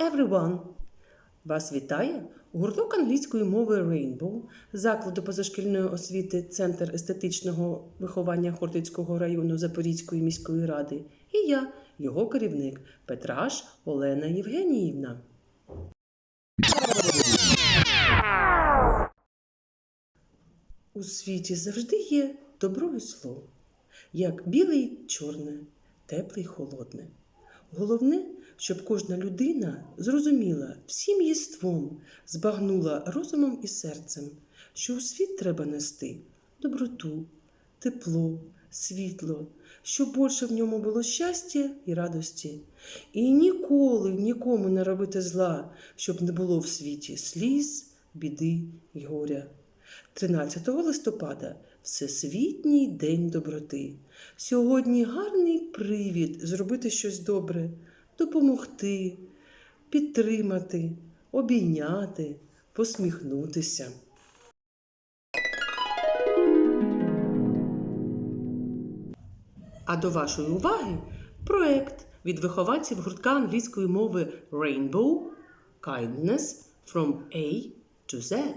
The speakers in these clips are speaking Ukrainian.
everyone! Вас вітає гурток англійської мови Rainbow закладу позашкільної освіти Центр естетичного виховання Хортицького району Запорізької міської ради і я, його керівник Петраш Олена Євгеніївна. У світі завжди є добро і зло, як біле чорне, тепле й холодне. Головне, щоб кожна людина зрозуміла всім єством, збагнула розумом і серцем, що у світ треба нести доброту, тепло, світло, щоб більше в ньому було щастя і радості. І ніколи нікому не робити зла, щоб не було в світі сліз, біди й горя. 13 листопада Всесвітній день доброти. Сьогодні гарний привід зробити щось добре, допомогти, підтримати, обійняти, посміхнутися. А до вашої уваги проект від вихованців гуртка англійської мови Rainbow Kindness from A to Z.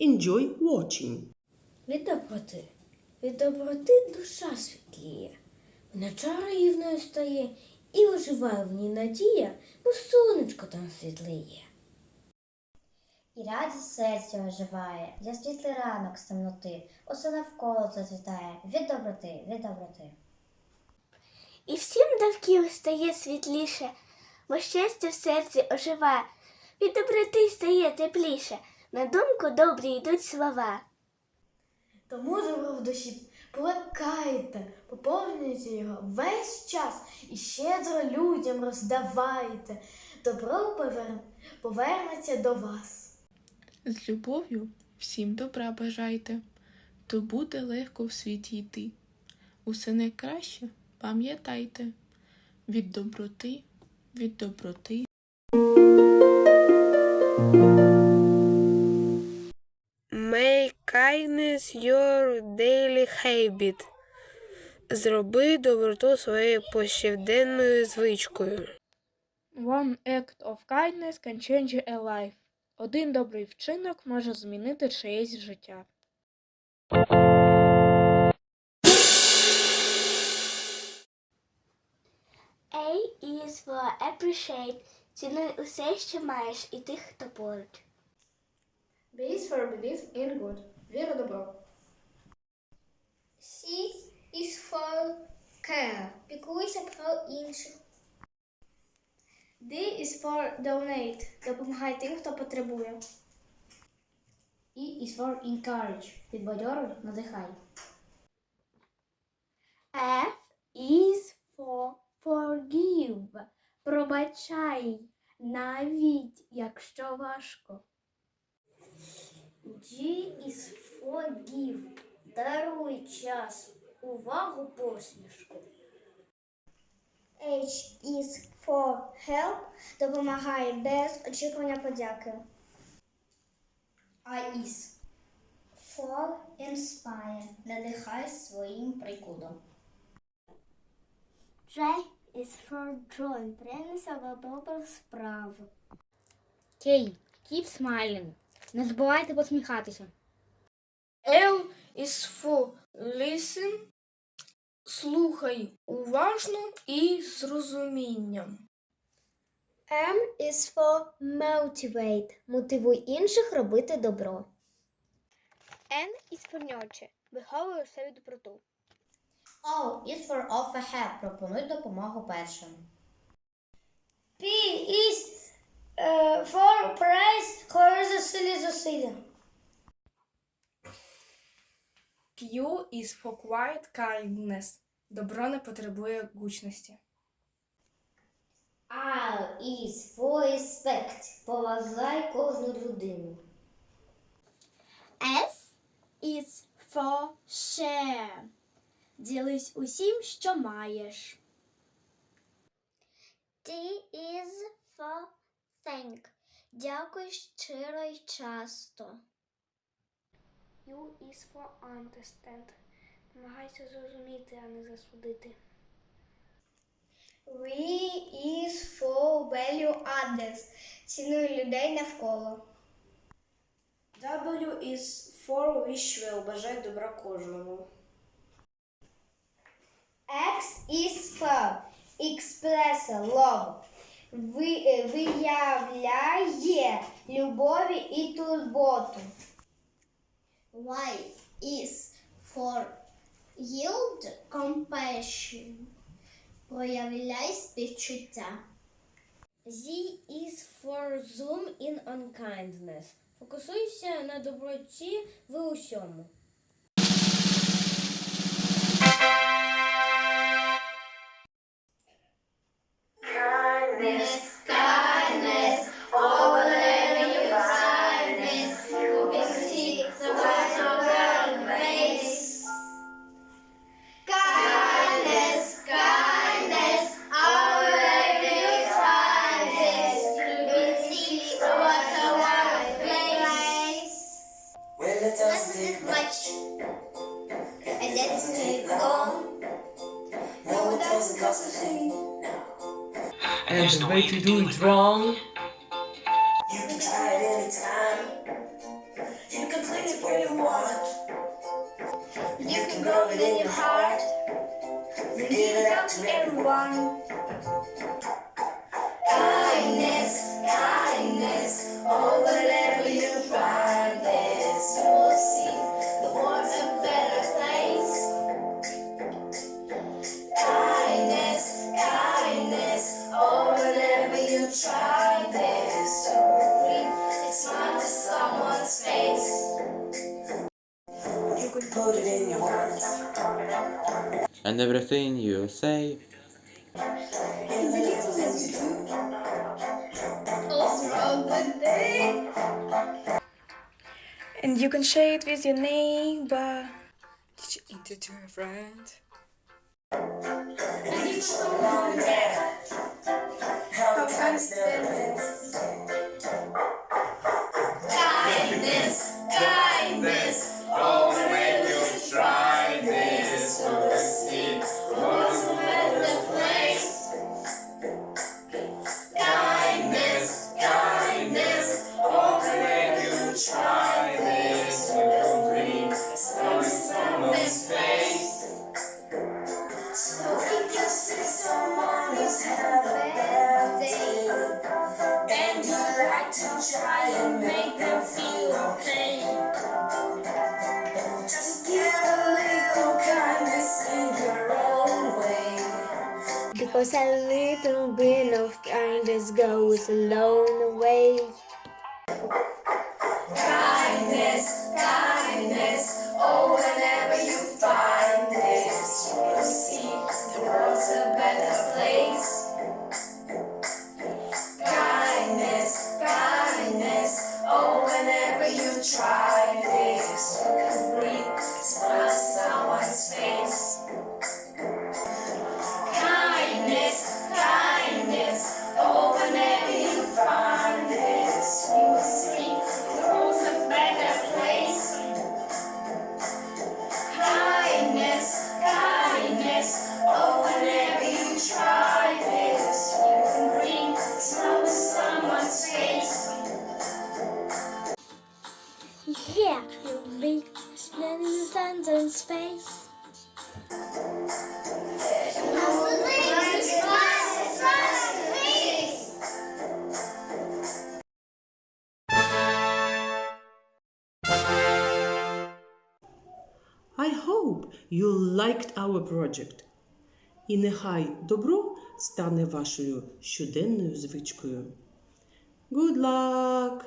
Enjoy watching. Від доброти. Від доброти душа світліє, вона чарівною стає і оживає в ній надія, бо сонечко там світліє. І радість серця оживає, я світлий ранок з темноти, усе навколо зацвітає, від доброти, від доброти. І всім довкіл стає світліше, бо щастя в серці оживає, від доброти стає тепліше, на думку добрі йдуть слова. Тому добро в душі плекайте, поповнюйте його весь час і щедро людям роздавайте. Добро повернеться до вас. З любов'ю всім добра бажайте, то буде легко в світі йти. Усе найкраще пам'ятайте від доброти, від доброти. Kindness your daily habit. Зроби доброту своєю повсякденною звичкою. One act of kindness can change a life. Один добрий вчинок може змінити чиєсь життя. A is for appreciate, цінуй усе, що маєш, і тих, хто поруч. B is for believe in good. Віра добро. C is for care. Піклуйся про інших. D is for donate. Допомагай тим, хто потребує. E is for encourage. Підбадьоруй, надихай. F is for forgive. Пробачай, навіть якщо важко. G is. Даруй час, увагу, посмішку. H is for help. Допомагай без очікування подяки. I is for inspire. Надихай своїм прикладом. J is for join. Принеся до добру справу. Кей, keep smiling. Не забувайте посміхатися. L is for listen. Слухай уважно і з розумінням. M is for motivate. Мотивуй інших робити добро. N is for nurture. Виховуй у себе доброту. O is for offer help. Пропонуй допомогу першим. P is е, for praise. Хвали зусилля зусилля. Q is for quiet kindness. Добро не потребує гучності. R is for respect. Поважай кожну людину. S is for share. Ділись усім, що маєш. T is for thank. Дякуй щиро й часто. U is for understand. Намагайся зрозуміти, а не засудити. V is for value others. Цінуй людей навколо. W is for wish well. Бажай добра кожному. X is for express love. Ви, е, виявляє любові і турботу. Y is for yield compassion. Проявляй співчуття. Z is for zoom in on kindness. Фокусуйся на доброті в усьому. It doesn't much. And that's take long. No, it doesn't cost a thing. And the way to do it wrong You can try it anytime. You can play it where you want. You can grow it in your heart. You give it out to everyone. Put it in your words. and everything you say And the little things you. All throughout the day. And you can share it with your neighbor. Did you eat it to a friend? And you show mom and how kindness never ends. Kindness, Because a little bit of kindness goes a long way. Kindness, Yeah, you'll be sun in space. I hope you liked our project. І нехай добро стане вашою щоденною звичкою. Good luck!